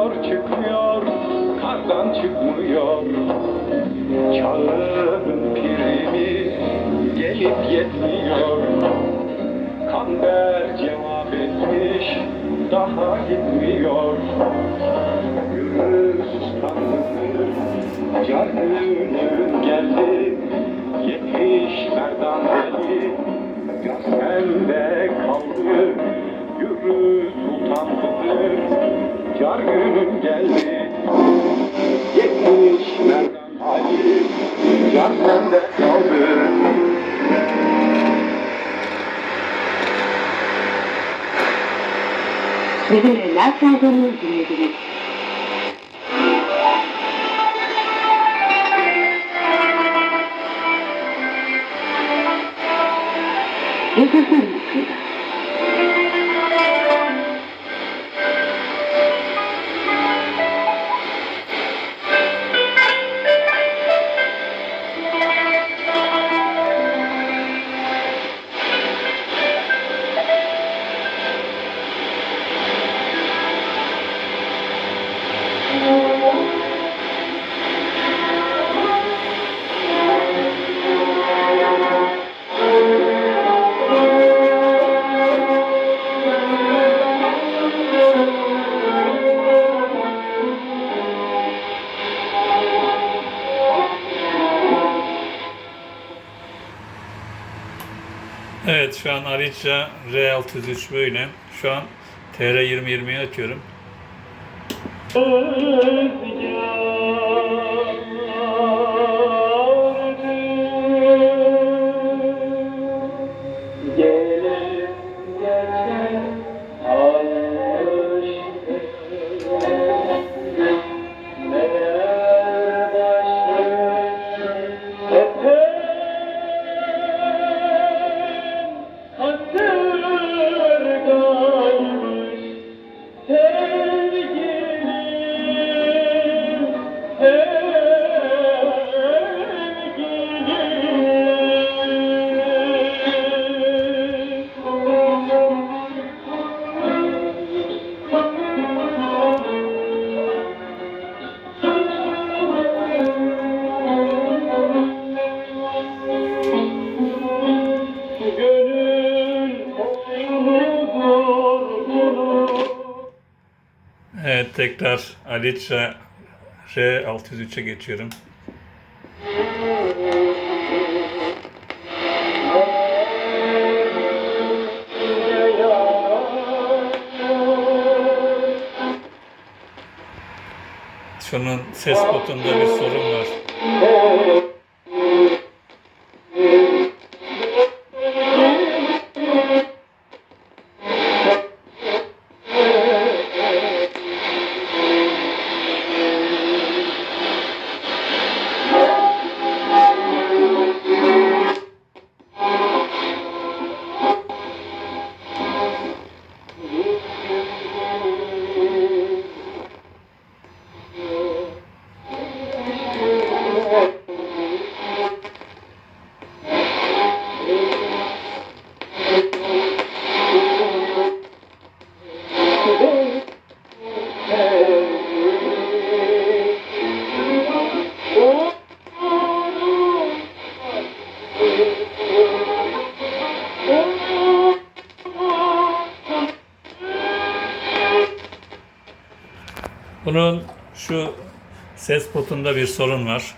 çıkmıyor, çıkmıyor, kardan çıkmıyor. Çağın pirimiz gelip yetmiyor. Kamber cevap etmiş, daha gitmiyor. Yürü sustanlıdır, geldi. Yetiş Merdan Ali, ya kaldı. Car günün geldi Yetiş merdan Ali Yar sende kaldı Bebeler programını dinlediniz. Yaşasın Üsküdar. Evet şu an Arica R603 böyle. Şu an TR2020'yi açıyorum. Gelin Evet tekrar Alica R603'e geçiyorum. Şunun ses botunda bir sorun var. Bunun şu ses botunda bir sorun var.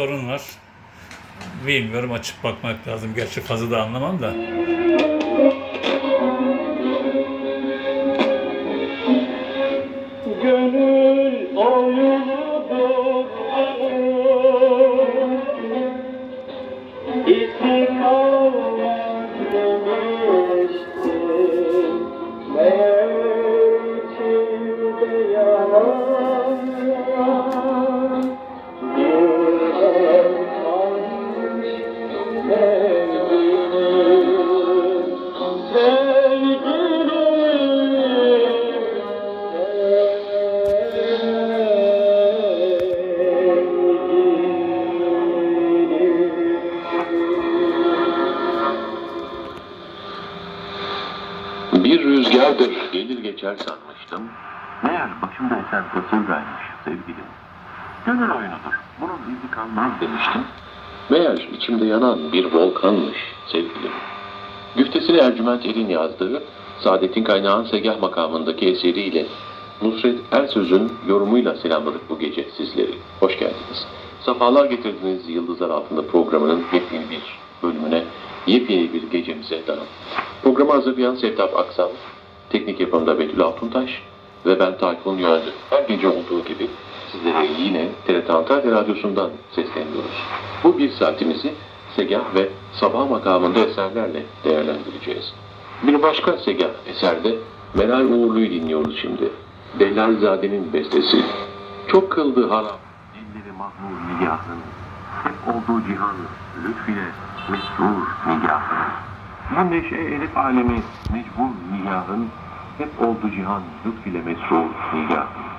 Sorun var. Bilmiyorum açıp bakmak lazım. Gerçi fazla da anlamam da. Rüzgardır gelir geçer sanmıştım. Meğer başımda esen kasırgaymış sevgilim. Gönül oyunudur. Bunun izi kalmaz demiştim. Meğer içimde yanan bir volkanmış sevgilim. Güftesini Ercüment Er'in yazdığı Saadet'in Kaynağın Segah makamındaki eseriyle Nusret Ersöz'ün yorumuyla selamladık bu gece sizleri. Hoş geldiniz. Safalar getirdiniz Yıldızlar Altında programının yepyeni bir bölümüne, yepyeni bir gecemize daha. Programı hazırlayan Sevtap Aksal, teknik yapımda Betül Altuntaş ve ben Tayfun Yöndü. Her gece olduğu gibi sizlere yine TRT Antalya Radyosu'ndan sesleniyoruz. Bu bir saatimizi Segah ve Sabah makamında eserlerle değerlendireceğiz. Bir başka Segah eserde Meral Uğurlu'yu dinliyoruz şimdi. Dellalzade'nin bestesi. Çok kıldı harap, dilleri mahmur nigahın. Hep olduğu cihan, lütfüyle mesrur nigahın. Bu neşe elif alemi, mecbur nigahın. Hep oldu cihan, lütfüyle mesrur nigahın.